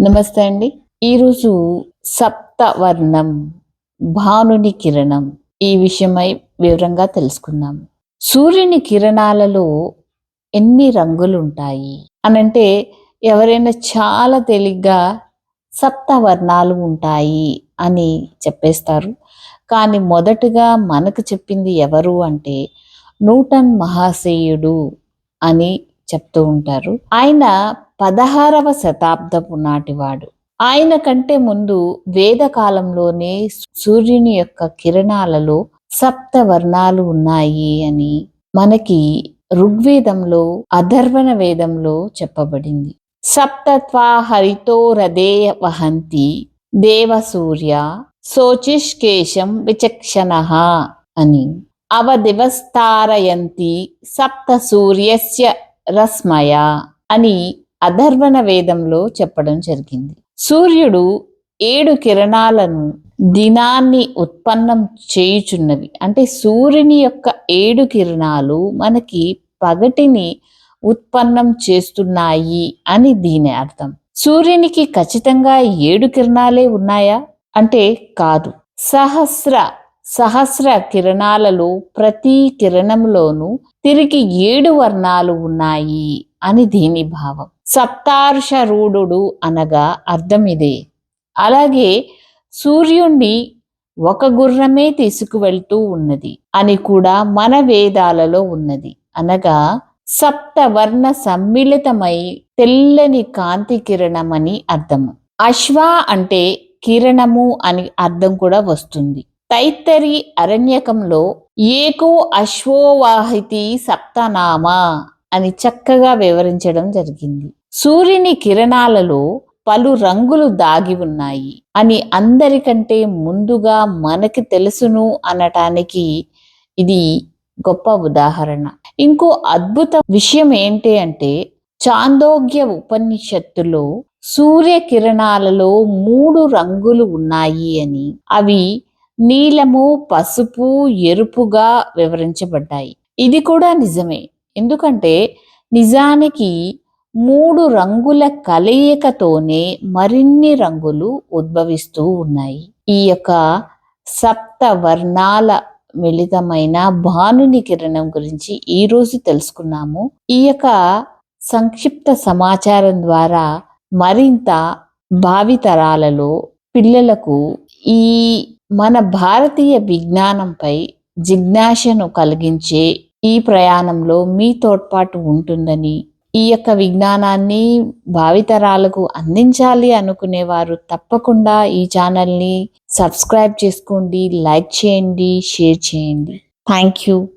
నమస్తే అండి. ఈరోజు సప్తవర్ణం భానుని కిరణం. ఈ విషయమై వివరంగా తెలుసుకుందాం. సూర్యుని కిరణాలలో ఎన్ని రంగులు ఉంటాయి అనంటే ఎవరైనా చాలా తేలిగ్గా సప్తవర్ణాలు ఉంటాయి అని చెప్పేస్తారు. కానీ మొదటగా మనకు చెప్పింది ఎవరు అంటే నూటన్ మహాశయుడు అని చెప్తూ ఉంటారు. ఆయన పదహారవ శతాబ్దపు నాటివాడు ఆయన కంటే ముందు వేద కాలంలోనే సూర్యుని యొక్క కిరణాలలో సప్త వర్ణాలు ఉన్నాయి అని మనకి ఋగ్వేదంలో అధర్వణ వేదంలో చెప్పబడింది. సప్తత్వా హరితో రదే వహంతి దేవ సూర్య శోచిష్కేశం విచక్షణ అని. అవదివస్తారయంతి సప్త సూర్యస్య రస్మయ అని అధర్వణ వేదంలో చెప్పడం జరిగింది. సూర్యుడు ఏడు కిరణాలను దినాన్ని ఉత్పన్నం చేయుచున్నవి. అంటే సూర్యుని యొక్క ఏడు కిరణాలు మనకి పగటిని ఉత్పన్నం చేస్తున్నాయి అని దీని అర్థం. సూర్యునికి ఖచ్చితంగా ఏడు కిరణాలే ఉన్నాయా? అంటే కాదు. సహస్ర సహస్ర కిరణాలలో ప్రతి కిరణంలోనూ తిరిగి ఏడు వర్ణాలు ఉన్నాయి అని దీని భావం. సప్తార్షరూఢుడు అనగా అర్థం ఇదే. అలాగే సూర్యుణ్ణి ఒక గుర్రమే తీసుకువెళ్తూ ఉన్నది అని కూడా మన వేదాలలో ఉన్నది. అనగా సప్తవర్ణ సమ్మిళితమై తెల్లని కాంతి కిరణమని అర్థము. అశ్వ అంటే కిరణము అని అర్థం కూడా వస్తుంది. తైత్తరి అరణ్యకంలో ఏకో అశ్వోవాహితి సప్తనామ అని చక్కగా వివరించడం జరిగింది. సూర్యుని కిరణాలలో పలు రంగులు దాగి ఉన్నాయి. అని అందరికంటే ముందుగా మనకి తెలుసును అనటానికి ఇది గొప్ప ఉదాహరణ. ఇంకో అద్భుత విషయం ఏంటి అంటే చాందోగ్య ఉపనిషత్తులో సూర్య కిరణాలలో మూడు రంగులు ఉన్నాయి అని. అవి నీలము పసుపు ఎరుపుగా వివరించబడ్డాయి. ఇది కూడా నిజమే. ఎందుకంటే నిజానికి మూడు రంగుల కలయికతోనే మరిన్ని రంగులు ఉద్భవిస్తూ ఉన్నాయి. ఈ యొక్క సప్త వర్ణాల మిళితమైన భానుని కిరణం గురించి ఈ రోజు తెలుసుకున్నాము. ఈ యొక్క సంక్షిప్త సమాచారం ద్వారా మరింత భావితరాలలో పిల్లలకు ఈ మన భారతీయ విజ్ఞానంపై జిజ్ఞాసను కలిగించే ఈ ప్రయాణంలో మీ తోడ్పాటు ఉంటుందని ఈ యొక్క విజ్ఞానాన్ని భావితరాలకు అందించాలి అనుకునేవారు తప్పకుండా ఈ ఛానల్ని సబ్స్క్రైబ్ చేసుకోండి లైక్ చేయండి షేర్ చేయండి. Thank you.